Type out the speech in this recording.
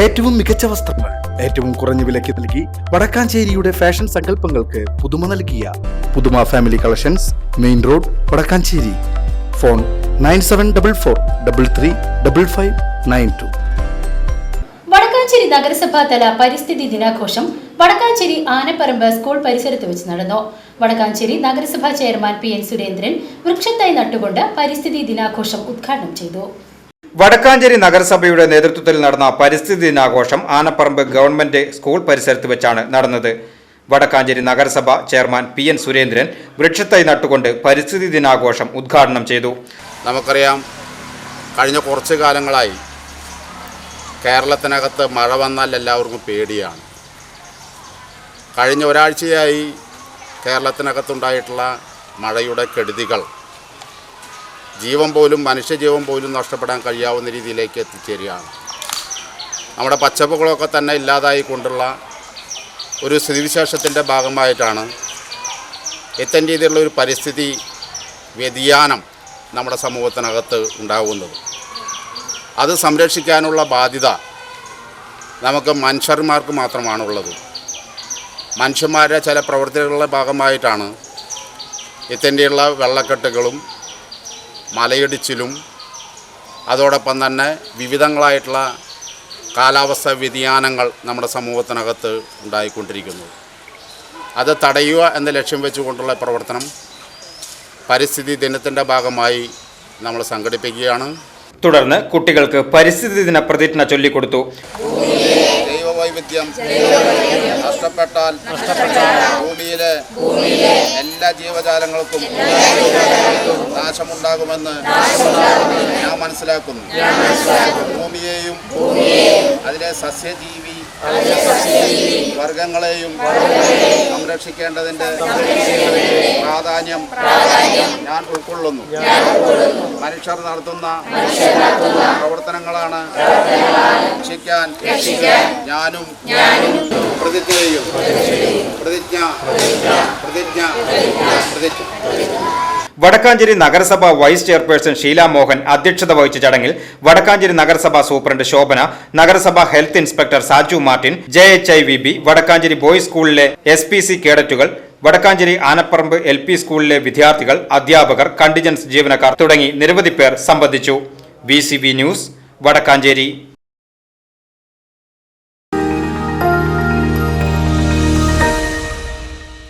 ഏറ്റവും മികച്ച വസ്ത്രങ്ങൾ ഏറ്റവും കുറഞ്ഞ വിലയ്ക്ക് നൽകി വടക്കാഞ്ചേരിയുടെ ഫാഷൻ സങ്കല്പങ്ങൾക്ക് പുതുമ നൽകിയ പുതുമ family collections main road Vadakkanchery. Phone nine seven double four double three double five nine two. Vadakkanchery നഗരസഭാ തല പരിസ്ഥിതി ദിനാഘോഷം വടക്കാഞ്ചേരി ആനപ്പറമ്പ് സ്കൂൾ പരിസരത്ത് വെച്ച് നടന്നു. വടക്കാഞ്ചേരി നഗരസഭാ ചെയർമാൻ പി എൻ സുരേന്ദ്രൻ വൃക്ഷത്തൈ നട്ടുകൊണ്ട് പരിസ്ഥിതി ദിനാഘോഷം ഉദ്ഘാടനം ചെയ്തു. വടക്കാഞ്ചേരി നഗരസഭയുടെ നേതൃത്വത്തിൽ നടന്ന പരിസ്ഥിതി ദിനാഘോഷം ആനപ്പറമ്പ് ഗവൺമെന്റ് സ്കൂൾ പരിസരത്ത് വെച്ചാണ് നടന്നത്. വടക്കാഞ്ചേരി നഗരസഭ ചെയർമാൻ പി എൻ സുരേന്ദ്രൻ വൃക്ഷത്തൈ നട്ടുകൊണ്ട് പരിസ്ഥിതി ദിനാഘോഷം ഉദ്ഘാടനം ചെയ്തു. നമുക്കറിയാം കഴിഞ്ഞ കുറച്ച് കാലങ്ങളായി കേരളത്തിനകത്ത് മഴ വന്നാൽ എല്ലാവർക്കും പേടിയാണ്. കഴിഞ്ഞ ഒരാഴ്ചയായി കേരളത്തിനകത്തുണ്ടായിട്ടുള്ള മഴയുടെ കെടുതികൾ ജീവൻ പോലും മനുഷ്യജീവൻ പോലും നഷ്ടപ്പെടാൻ കഴിയാവുന്ന രീതിയിലേക്ക് എത്തിച്ചേരുകയാണ്. നമ്മുടെ പച്ചപ്പുകളൊക്കെ തന്നെ ഇല്ലാതായി കൊണ്ടുള്ള ഒരു സ്ഥിതിവിശേഷത്തിന്റെ ഭാഗമായിട്ടാണ് ഇത്തരം രീതിയിലുള്ള ഒരു പരിസ്ഥിതി വ്യതിയാനം നമ്മുടെ സമൂഹത്തിനകത്ത് ഉണ്ടാകുന്നത്. അത് സംരക്ഷിക്കാനുള്ള ബാധ്യത നമുക്ക് മനുഷ്യന്മാർക്ക് മാത്രമാണുള്ളത്. മനുഷ്യന്മാരുടെ ചില പ്രവൃത്തികളുടെ ഭാഗമായിട്ടാണ് എത്തേണ്ടിയുള്ള വെള്ളക്കെട്ടുകളും മലയിടിച്ചിലും അതോടൊപ്പം തന്നെ വിവിധങ്ങളായിട്ടുള്ള കാലാവസ്ഥ വ്യതിയാനങ്ങൾ നമ്മുടെ സമൂഹത്തിനകത്ത് ഉണ്ടായിക്കൊണ്ടിരിക്കുന്നു. അത് തടയുക എന്ന ലക്ഷ്യം വെച്ചുകൊണ്ടുള്ള പ്രവർത്തനം പരിസ്ഥിതി ദിനത്തിന്റെ ഭാഗമായി നമ്മൾ സംഘടിപ്പിക്കുകയാണ്. തുടർന്ന് കുട്ടികൾക്ക് പരിസ്ഥിതി ദിന പ്രതിജ്ഞ ചൊല്ലിക്കൊടുത്തു. ജൈവവൈവിധ്യം നഷ്ടപ്പെട്ടാൽ ഭൂമിയിലെ എല്ലാ ജീവജാലങ്ങൾക്കും നാശമുണ്ടാകുമെന്ന് ഞാൻ മനസ്സിലാക്കുന്നു. ഭൂമിയെയും അതിലെ സസ്യജീവി വർഗങ്ങളെയും സംരക്ഷിക്കേണ്ടതിന്റെ പ്രാധാന്യം ഞാൻ ഉൾക്കൊള്ളുന്നു. മനുഷ്യർ നടത്തുന്ന പ്രവർത്തനങ്ങളാണ് രക്ഷിക്കാൻ ഞാനും പ്രതിജ്ഞ പ്രതിജ്ഞ പ്രതിജ്ഞ പ്രതിജ്ഞ. വടക്കാഞ്ചേരി നഗരസഭ വൈസ് ചെയർപേഴ്സൺ ഷീല മോഹൻ അധ്യക്ഷത വഹിച്ച ചടങ്ങിൽ വടക്കാഞ്ചേരി നഗരസഭ സൂപ്രണ്ട് ശോഭന നഗരസഭ health inspector Saju Martin J H I V B Vadakkanchery boys സ്കൂളിലെ എസ് പി സി കേഡറ്റുകൾ വടക്കാഞ്ചേരി ആനപ്പറമ്പ് എൽ പി സ്കൂളിലെ വിദ്യാർത്ഥികൾ അധ്യാപകർ കണ്ടിജൻസ് ജീവനക്കാർ തുടങ്ങി നിരവധി പേർ സംബന്ധിച്ചു. V news Vadakkanchery.